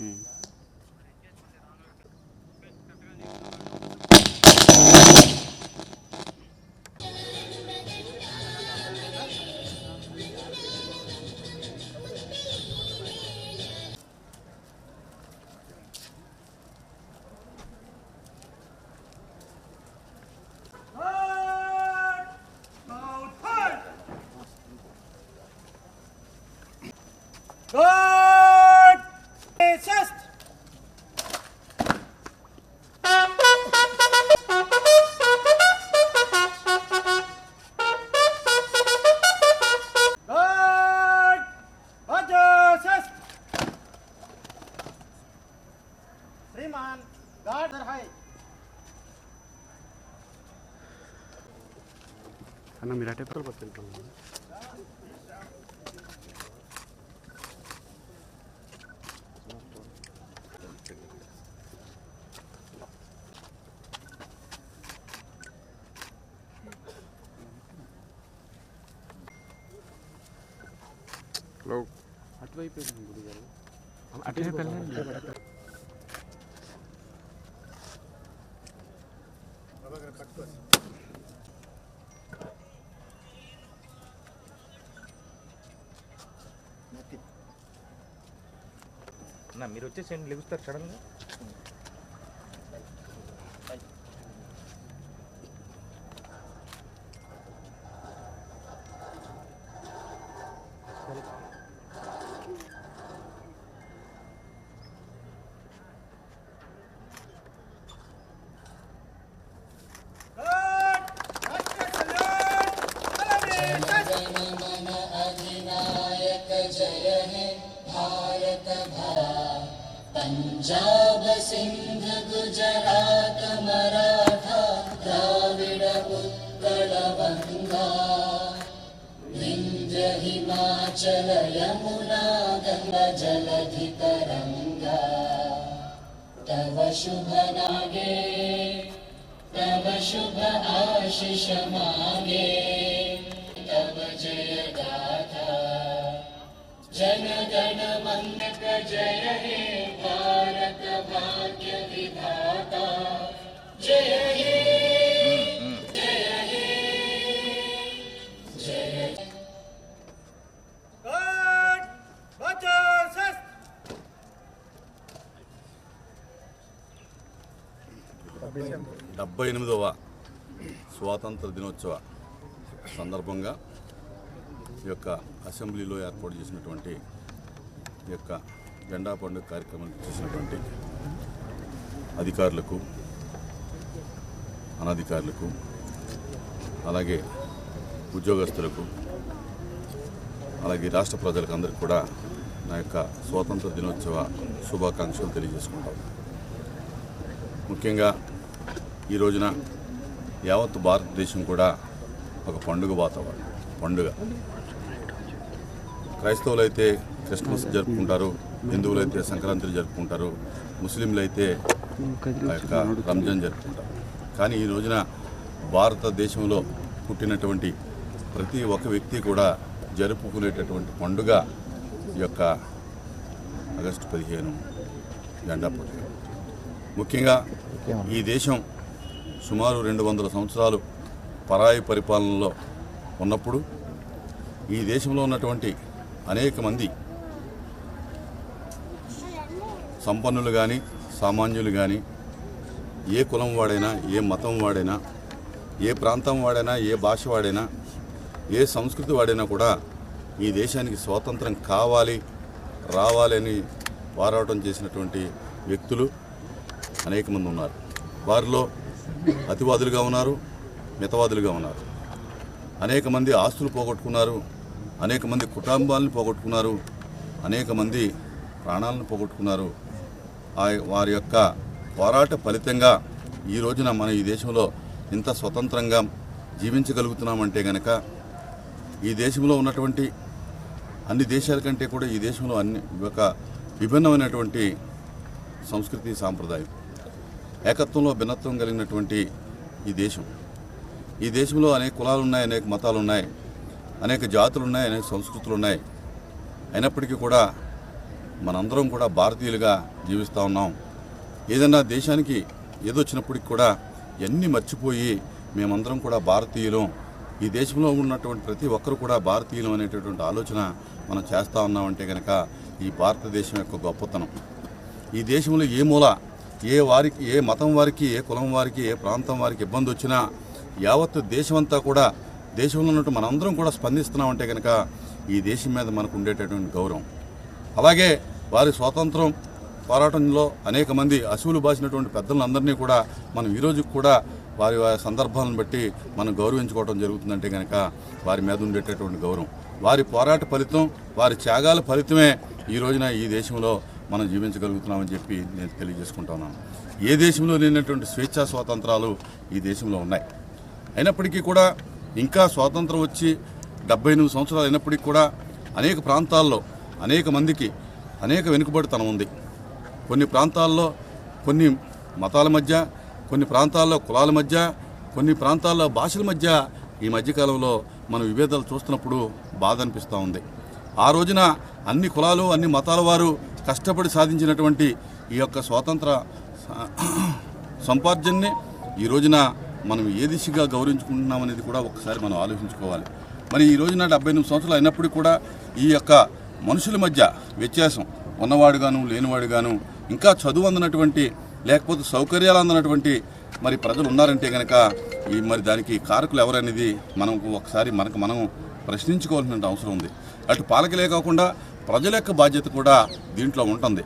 Mm. Sriman, guard their height. అన్న మీరు అటే పక్కన పట్టుకుంటాం హలో అటువైపు గుడి గారు అటే వెళ్ళండి మీరు వచ్చేసేయండి లెగుస్తారు సడన్గా. पञ्जाब सिन्ध गुजरात मराठा उत्कल बङ्गा विन्ध्य हिमाचल यमुना गङ्गा जलधि तव शुभ नागे तव शुभ आशिष मागे तव जय गाथा जन गण मन्नक जय हे డెబ్బై ఎనిమిదవ స్వాతంత్ర దినోత్సవ సందర్భంగా ఈ యొక్క అసెంబ్లీలో ఏర్పాటు చేసినటువంటి ఈ యొక్క జెండా పండుగ కార్యక్రమం చేసినటువంటి అధికారులకు అనధికారులకు అలాగే ఉద్యోగస్తులకు అలాగే రాష్ట్ర ప్రజలకు అందరికీ కూడా నా యొక్క స్వాతంత్ర దినోత్సవ శుభాకాంక్షలు తెలియజేసుకుంటాం. ముఖ్యంగా ఈ రోజున యావత్ భారతదేశం కూడా ఒక పండుగ వాతావరణం పండుగ. క్రైస్తవులు అయితే క్రిస్మస్ జరుపుకుంటారు హిందువులు అయితే సంక్రాంతిని జరుపుకుంటారు ముస్లింలు అయితే ఆ యొక్క రంజాన్ జరుపుకుంటారు కానీ ఈ రోజున భారతదేశంలో పుట్టినటువంటి ప్రతి ఒక్క వ్యక్తి కూడా జరుపుకునేటటువంటి పండుగ ఈ యొక్క ఆగస్టు పదిహేను జెండా పండుగ ముఖ్యంగా ఈ దేశం సుమారు రెండు వందల సంవత్సరాలు పరాయి పరిపాలనలో ఉన్నప్పుడు ఈ దేశంలో ఉన్నటువంటి అనేక మంది సంపన్నులు కానీ సామాన్యులు కానీ ఏ కులం వాడైనా ఏ మతం వాడైనా ఏ ప్రాంతం వాడైనా ఏ భాష వాడైనా ఏ సంస్కృతి వాడైనా కూడా ఈ దేశానికి స్వాతంత్రం కావాలి రావాలని పోరాటం చేసినటువంటి వ్యక్తులు అనేక మంది ఉన్నారు. వారిలో అతివాదులుగా ఉన్నారు మితవాదులుగా ఉన్నారు. అనేక మంది ఆస్తులు పోగొట్టుకున్నారు అనేక మంది కుటుంబాలను పోగొట్టుకున్నారు అనేక మంది ప్రాణాలను పోగొట్టుకున్నారు. వారి యొక్క పోరాట ఫలితంగా ఈ రోజున మన ఈ దేశంలో ఇంత స్వతంత్రంగా జీవించగలుగుతున్నామంటే గనక ఈ దేశంలో ఉన్నటువంటి అన్ని దేశాల కంటే కూడా ఈ దేశంలో అన్ని ఒక విభిన్నమైనటువంటి సంస్కృతి సాంప్రదాయం ఏకత్వంలో భిన్నత్వం కలిగినటువంటి ఈ దేశం. ఈ దేశంలో అనేక కులాలు ఉన్నాయి అనేక మతాలు ఉన్నాయి అనేక జాతులు ఉన్నాయి అనేక సంస్కృతులు ఉన్నాయి అయినప్పటికీ కూడా మనందరం కూడా భారతీయులుగా జీవిస్తూ ఉన్నాం. ఏదైనా దేశానికి ఏదొచ్చినప్పటికి కూడా ఎన్ని మర్చిపోయి మేమందరం కూడా భారతీయులం. ఈ దేశంలో ఉన్నటువంటి ప్రతి ఒక్కరు కూడా భారతీయులం అనేటటువంటి ఆలోచన మనం చేస్తూ ఉన్నామంటే కనుక ఈ భారతదేశం యొక్క గొప్పతనం. ఈ దేశంలో ఏ మూల ఏ వారికి ఏ మతం వారికి ఏ కులం వారికి ఏ ప్రాంతం వారికి ఇబ్బంది వచ్చినా యావత్ దేశమంతా కూడా దేశంలో ఉన్నట్టు మనందరం కూడా స్పందిస్తున్నామంటే కనుక ఈ దేశం మీద మనకు ఉండేటటువంటి గౌరవం. అలాగే వారి స్వాతంత్రం పోరాటంలో అనేక మంది అసువులు బాసినటువంటి పెద్దలందరినీ కూడా మనం ఈరోజు కూడా వారి వారి సందర్భాలను బట్టి మనం గౌరవించుకోవడం జరుగుతుందంటే కనుక వారి మీద ఉండేటటువంటి గౌరవం. వారి పోరాట ఫలితం వారి త్యాగాల ఫలితమే ఈ రోజున ఈ దేశంలో మనం జీవించగలుగుతున్నామని చెప్పి నేను తెలియజేసుకుంటున్నాను. ఏ దేశంలో లేనటువంటి స్వేచ్ఛా స్వాతంత్రాలు ఈ దేశంలో ఉన్నాయి. అయినప్పటికీ కూడా ఇంకా స్వాతంత్రం వచ్చి డెబ్బై ఎనిమిది సంవత్సరాలు అయినప్పటికీ కూడా అనేక ప్రాంతాల్లో అనేక మందికి అనేక వెనుకబడితనం ఉంది. కొన్ని ప్రాంతాల్లో కొన్ని మతాల మధ్య కొన్ని ప్రాంతాల్లో కులాల మధ్య కొన్ని ప్రాంతాల్లో భాషల మధ్య ఈ మధ్యకాలంలో మనం విభేదాలు చూస్తున్నప్పుడు బాధ అనిపిస్తూ ఉంది. ఆ రోజున అన్ని కులాలు అన్ని మతాల వారు కష్టపడి సాధించినటువంటి ఈ యొక్క స్వాతంత్ర సంపార్జన్ని ఈ రోజున మనం ఏ దిశగా గౌరవించుకుంటున్నామనేది కూడా ఒకసారి మనం ఆలోచించుకోవాలి. మరి ఈ రోజున డెబ్బై ఎనిమిది సంవత్సరాలు అయినప్పటికీ కూడా ఈ యొక్క మనుషుల మధ్య వ్యత్యాసం. ఉన్నవాడుగాను లేనివాడుగాను ఇంకా చదువు అందనటువంటి లేకపోతే సౌకర్యాలు అందనటువంటి మరి ప్రజలు ఉన్నారంటే కనుక ఈ మరి దానికి కారకులు ఎవరనేది మనం ఒకసారి మనకు మనం ప్రశ్నించుకోవాల్సిన అవసరం ఉంది. అటు పాలకులే కాకుండా ప్రజల యొక్క బాధ్యత కూడా దీంట్లో ఉంటుంది.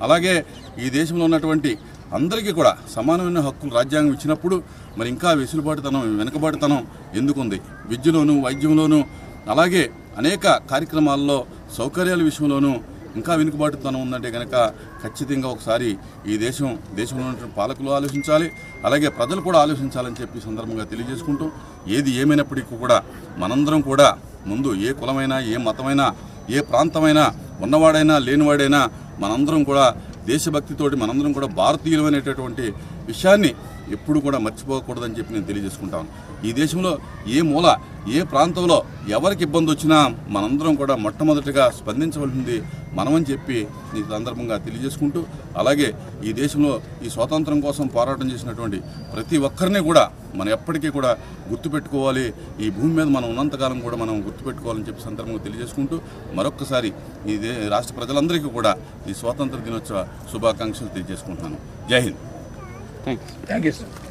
అలాగే ఈ దేశంలో ఉన్నటువంటి అందరికీ కూడా సమానమైన హక్కులు రాజ్యాంగం ఇచ్చినప్పుడు మరి ఇంకా వెసులుబాటుతనం వెనుకబాటుతనం ఎందుకుంది? విద్యలోను వైద్యంలోను అలాగే అనేక కార్యక్రమాల్లో సౌకర్యాల విషయంలోనూ ఇంకా వెనుకబాటుతనం ఉందంటే కనుక ఖచ్చితంగా ఒకసారి ఈ దేశం దేశంలో ఉన్నటువంటి పాలకులు ఆలోచించాలి. అలాగే ప్రజలు కూడా ఆలోచించాలని చెప్పి సందర్భంగా తెలియజేసుకుంటూ ఏది ఏమైనప్పటికీ కూడా మనందరం కూడా ముందు ఏ కులమైనా ఏ మతమైనా ఏ ప్రాంతమైనా ఉన్నవాడైనా లేనివాడైనా మనందరం కూడా దేశభక్తితోటి మనందరం కూడా భారతీయులమైనటువంటి విషయాన్ని ఎప్పుడు కూడా మర్చిపోకూడదని చెప్పి నేను తెలియజేసుకుంటాను ఈ దేశంలో ఏ మూల ఏ ప్రాంతంలో ఎవరికి ఇబ్బంది వచ్చినా మనందరం కూడా మొట్టమొదటిగా స్పందించవలసింది మనమని చెప్పి ఈ సందర్భంగా తెలియజేసుకుంటూ అలాగే ఈ దేశంలో ఈ స్వాతంత్రం కోసం పోరాటం చేసినటువంటి ప్రతి ఒక్కరిని కూడా మనం ఎప్పటికీ కూడా గుర్తుపెట్టుకోవాలి. ఈ భూమి మీద మనం ఉన్నంతకాలం కూడా మనం గుర్తుపెట్టుకోవాలని చెప్పి సందర్భంగా తెలియజేసుకుంటూ మరొక్కసారి ఈ దే రాష్ట్ర ప్రజలందరికీ కూడా ఈ స్వాతంత్ర దినోత్సవ శుభాకాంక్షలు తెలియజేసుకుంటున్నాను. Jai Hind. Thanks thank you sir